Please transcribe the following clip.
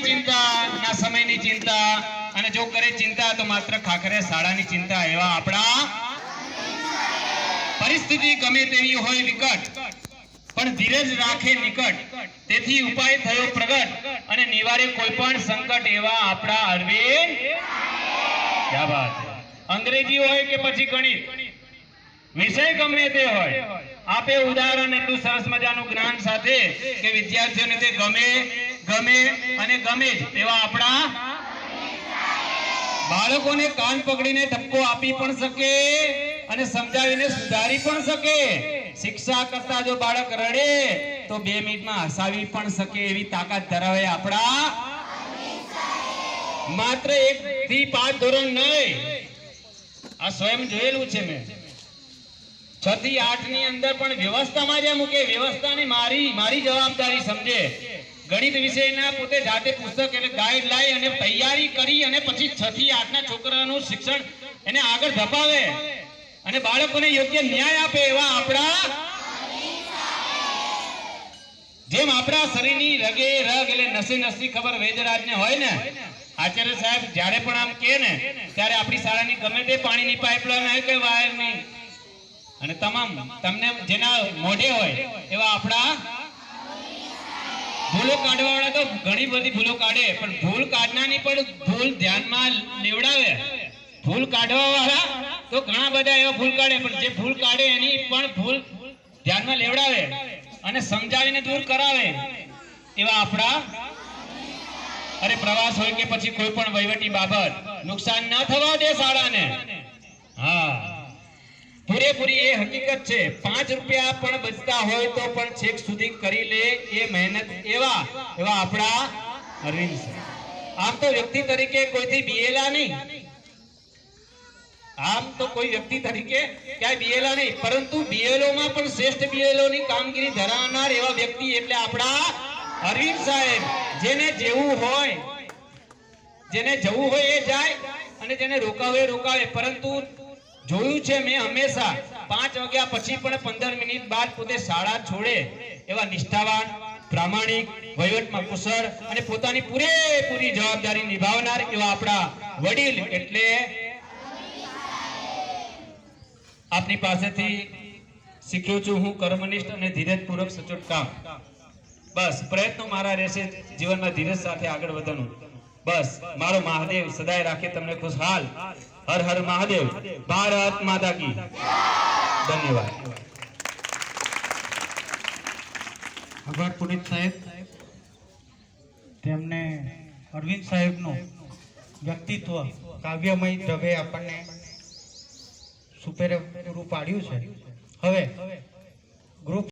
રૂપિયાની ચિંતા, ના સમયની ચિંતા, અને જો કરે ચિંતા તો માત્ર ખાખરે શાળાની ચિંતા એવા આપણા પરિસ્થિતિ ગમે તેવી હોય વિકટ, પણ ધીરજ રાખે નિકટ. તેથી ઉપાય થયો પ્રગટ, અને નિવારે કોઈ પણ સંકટ એવા આપણા અરવિંદ અંગ્રેજી હોય કે પછી ગણિત? વિષય ગમે તે હોય. આપે ઉદાહરણ એટલું સરસ મજાનું જ્ઞાન સાથે કે વિદ્યાર્થીઓને તે ગમે ગમે અને ગમે જ આપણા બાળકોને કાન પકડીને ઠપકો આપી પણ શકે અને સમજાવીને સુધારી પણ શકે. શિક્ષા કરતા જો બાળક રડે, તો બે મિનિટમાં હસાવી પણ શકે એવી તાકાત ધરાવે આપણા માત્ર એક થી પાંચ ધોરણ નહીં. આ સ્વયં જોયેલું છે મેં. છ થી આઠની અંદર પણ વ્યવસ્થામાં જે મૂકે, વ્યવસ્થાની મારી મારી જવાબદારી સમજે. ગણિત વિષયના પોતે જાતે પુસ્તક એટલે ગાઈડ લાવી અને તૈયારી કરી અને પછી છ થી આઠ ના છોકરાનું શિક્ષણ એને આગળ ધપાવે. અને બાળકોને યોગ્ય ન્યાય આપે એવા આપણા જેમ આપણા શરીરની રગે રગ એટલે નસે નસની ખબર વેદરાજને હોય ને, આચાર્ય સાહેબ જ્યારે પણ આમ કહે ને, ત્યારે આપણી શાળાની ગમે તે પાણીની પાઇપલાઇન હોય કે વાયરની અને તમામ, તમને જેના મોઢે હોય એવા આપણા ભૂલો કાઢવા વાળા તો ઘણી બધી ભૂલો કાઢે, પણ ભૂલ કાઢનારની પણ ભૂલ ધ્યાનમાં લેવડાવે. ભૂલ કાઢવા વાળા તો ઘણા બધા એવા ભૂલ કાઢે, પણ જે ભૂલ કાઢે એની પણ ભૂલ ધ્યાનમાં લેવડાવે અને સમજાવીને દૂર કરાવે એવા આપણા અરે પ્રવાસ હોય કે પછી કોઈ પણ વહીવટી બાબત નુકસાન ન થવા દે શાળાને. હા. પૂરેપૂરી એ હકીકત છે. પાંચ રૂપિયા પણ બચતા હોય તો પણ છેક સુધી કરી લે એ મહેનત એવા એવા આપણા છે આમ તો વ્યક્તિ તરીકે કોઈથી બીએલા નહીં. આમ તો કોઈ વ્યક્તિ તરીકે ક્યાંય બીએલા નહીં. પરંતુ બીએલોમાં પણ શ્રેષ્ઠ બીએલોની કામગીરી ધરાવનાર એવા વ્યક્તિ એટલે આપણા અરવિંદ સાહેબ. જેને જેવું હોય, જેને જવું હોય એ જાય અને જેને રોકાવે રોકાવે. પરંતુ જોયું છે મેં હંમેશા. પાંચ વાગ્યા પછી પણ પંદર મિનિટ બાદ પોતે શાળા છોડે. એવા નિષ્ઠાવાન, પ્રામાણિક, વહીવટમાં કુશળ અને પોતાની પૂરેપૂરી જવાબદારી નિભાવનાર એવા આપણા વડીલ એટલે આપની પાસેથી શીખ્યો છું હું કર્મનિષ્ઠ અને ધીરજપૂર્વક સચોટ કામ. બસ, પ્રયત્નો મારા રહેશે જીવનમાં ધીરજ સાથે આગળ વધવાનું. બસ, મારો મહાદેવ સદાય રાખે તમને ખુશહાલ. હર હર મહાદેવ. ભારત માતા કી. ધન્યવાદ. આભાર પુનિત સાહેબ, તેમને અરવિંદ સાહેબનું વ્યક્તિત્વ, કાવ્યમય ઢબે આપણને સુપેરે પૂરું પાડ્યું છે. હવે ગ્રુપ